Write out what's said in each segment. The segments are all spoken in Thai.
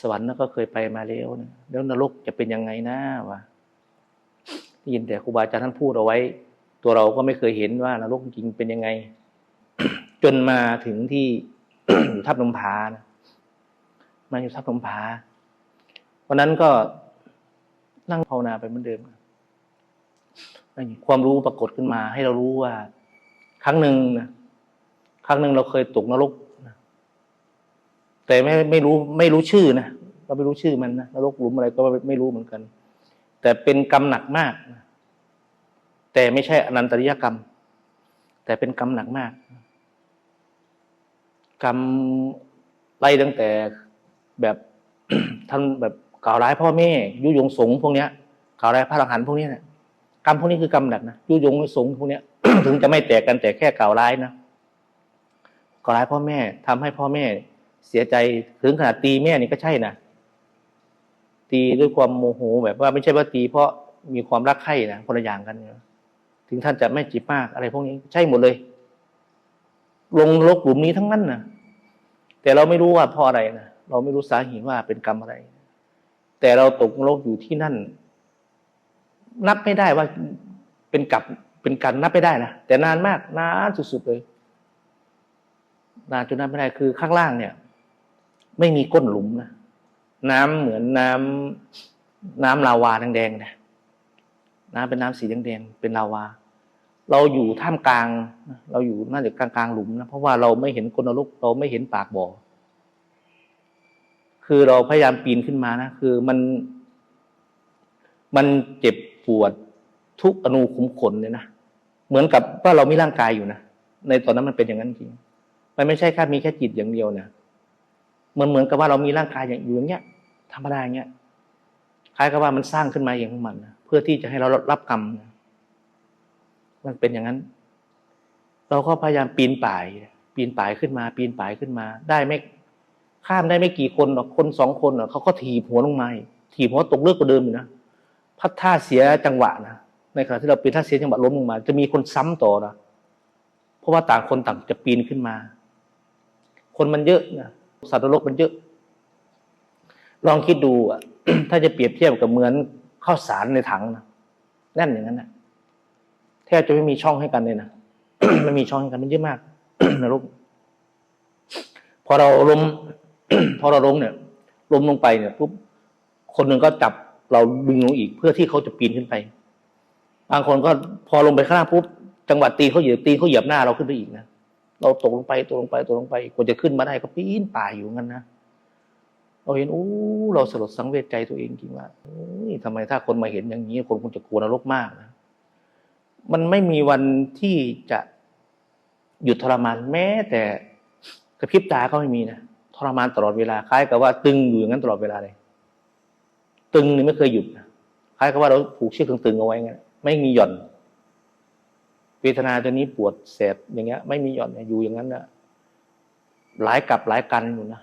สวรรค์ก็เคยไปมาแล้วนะแล้วนรกจะเป็นยังไงนะวะได้ยินแต่ครูบาอาจารย์ท่านพูดเอาไว้ ตัวเราก็ไม่เคยเห็นว่านรกจริงเป็นยังไง จนมาถึงที่อยู่ทับลมพานะมาอยู่ทับลมพาวันนั้นก็นั่งภาวนาไปเหมือนเดิมความรู้ปรากฏขึ้นมา ให้เรารู้ว่า ครั้งหนึ่งนะครั้งหนึ่งเราเคยตกนรก แต่ไม่ไม่รู้ไม่รู้ชื่อนะเราไม่รู้ชื่อมันนะนรกหลุมอะไรก็ไม่รู้เหมือนกัน แต่เป็นกรรมหนักมากแต่ไม่ใช่อนันตริยกรรม แต่เป็นกรรมหนักมาก กรรมไล่ตั้งแต่แบบท่านแบบกล่าวร้ายพ่อแม่ยุยงสงพวกเนี้ยกล่าวร้ายพระอรหันต์พวกเนี้ยนะกรรมพวกนี้คือกรรมหนักนะยุยงสงพวกเนี้ย ถึงจะไม่แตกกันแต่แค่กล่าวร้ายนะกล่าวร้ายพ่อแม่ทำให้พ่อแม่ เสียใจถึงขนาดตีแม่นี่ก็ใช่นะตีด้วยความโมโหแบบว่าไม่ใช่ว่าตีเพราะมีความรักใคร่นะคนละอย่างกันนะถึงท่านจะไม่จีบมากอะไรพวกนี้ใช่หมดเลย ลงนรกหลุมนี้ทั้งนั้นนะแต่เราไม่รู้ว่าเพราะอะไรนะเราไม่รู้สาเหตุว่าเป็นกรรมอะไร แต่เราตกนรกอยู่ที่นั่น นับไม่ได้ว่าเป็นกับเป็นกันนับไม่ได้นะแต่นานมากนานสุดๆเลยนานจนนับไม่ได้คือข้างล่างเนี่ย ไม่มีก้นหลุมนะน้ำเหมือนน้ำน้ำลาวาแดงๆนะน้ำเป็นน้ำสีแดงๆเป็นลาวา เราอยู่ท่ามกลาง เราอยู่น่าจะกลางๆหลุมนะเพราะว่าเราไม่เห็นคนนรกเราไม่เห็นปากบ่อคือเราพยายามปีนขึ้นมานะคือมัน มันเจ็บปวดทุกอนูขุมขนเลยนะเหมือนกับว่าเรามีร่างกายอยู่นะในตอนนั้นมันเป็นอย่างนั้นจริงมันไม่ใช่แค่มีแค่จิตอย่างเดียวนะ มันเหมือนกับว่าเรามีร่างกายอย่างอยู่อย่างเงี้ยธรรมดาอย่างเงี้ยคล้ายกับว่ามันสร้างขึ้นมาเองของมันเพื่อที่จะให้เรารับกรรมมันเป็นอย่างนั้น เราก็พยายามปีนป่าย ปีนป่ายขึ้นมา ปีนป่ายขึ้นมา ได้ไม่ข้ามได้ไม่กี่คนหรอกคนสองคนหรอกเขาก็ถีบหัวลงมาถีบหัวตกเลือกกว่าเดิมอยู่นะพัดท่าเสียจังหวะนะในขณะที่เราปีนท่าเสียจังหวะล้มลงมา จะมีคนซ้ำต่อนะเพราะว่าต่างคนต่างจะปีนขึ้นมา คนมันเยอะนะ สัตว์โลกมันเยอะ ลองคิดดูอะถ้าจะเปรียบเทียบกับเหมือนข้าวสารในถังนะแน่นอย่างนั้นนะแทบจะไม่มีช่องให้กันเลยนะไม่มีช่องให้กันมันเยอะมากนรกพอเราล้มพอเราล้มเนี่ยล้มลงไปเนี่ยปุ๊บคนหนึ่งก็จับเราดึงลงอีก เพื่อที่เขาจะปีนขึ้นไป บางคนก็พอลงไปข้างล่างปุ๊บจังหวะตีเขาเหยียบตีเขาเหยียบหน้าเราขึ้นไปอีกนะ เราตกลงไปตกลงไปตกลงไปกว่าจะขึ้นมาได้ก็ปีนป่ายอยู่งั้นนะเราเห็นโอ้เราสลดสังเวชใจตัวเองจริงว่าเฮ้ยทำไมถ้าคนมาเห็นอย่างนี้ คนคงจะกลัวนรกมากนะมันไม่มีวันที่จะหยุดทรมานแม้ แต่กระพริบตาก็ไม่มีนะทรมานตลอดเวลาคล้ายกับว่าตึงอยู่อย่างนั้นตลอดเวลาเลย ตึงนี่ไม่เคยหยุดนะคล้ายกับว่าเราผูกเชือกตึงๆเอาไว้งั้นไม่มีหย่อน เวทนาตัวนี้ปวดแสบอย่างเงี้ย ไม่มีหย่อนอยู่อย่างนั้นนะหลายกับหลายกันอยู่นะ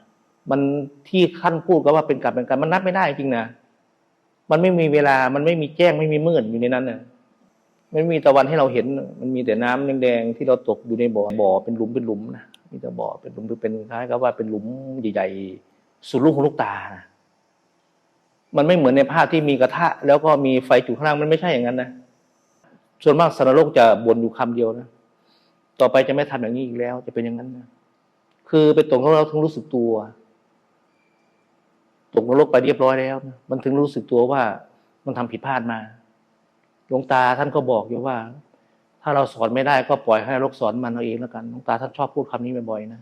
มันที่ขั้นพูดก็ว่าเป็นกับเป็นกันมันนับไม่ได้จริงนะมันไม่มีเวลา มันไม่มีแจ้งไม่มีมืดอยู่ในนั้นนะไม่มีตะวันให้เราเห็น มันมีแต่น้ำแดงๆที่เราตกอยู่ในบ่อบ่อเป็นหลุมเป็นหลุมนะมีแต่บ่อเป็นหลุมเป็นคล้ายกับว่าเป็นหลุมใหญ่ๆสุดลูกหูลูกตานะมันไม่เหมือนในภาพที่มีกระทะ แล้วก็มีไฟจุดข้างล่างมันไม่ใช่อย่างนั้นนะ ส่วนมากสารโลกจะบ่นอยู่คำเดียวนะ ต่อไปจะไม่ทำอย่างนี้อีกแล้ว จะเป็นอย่างนั้นนะ คือไปตกนรกเราถึงรู้สึกตัว ตกนรกไปเรียบร้อยแล้วนะมันถึงรู้สึกตัวว่ามันทำผิดพลาดมา หลวงตาท่านก็บอกอยู่ว่า ถ้าเราสอนไม่ได้ก็ปล่อยให้นรกสอนมันเอาเองแล้วกัน หลวงตาท่านชอบพูดคำนี้บ่อยๆนะ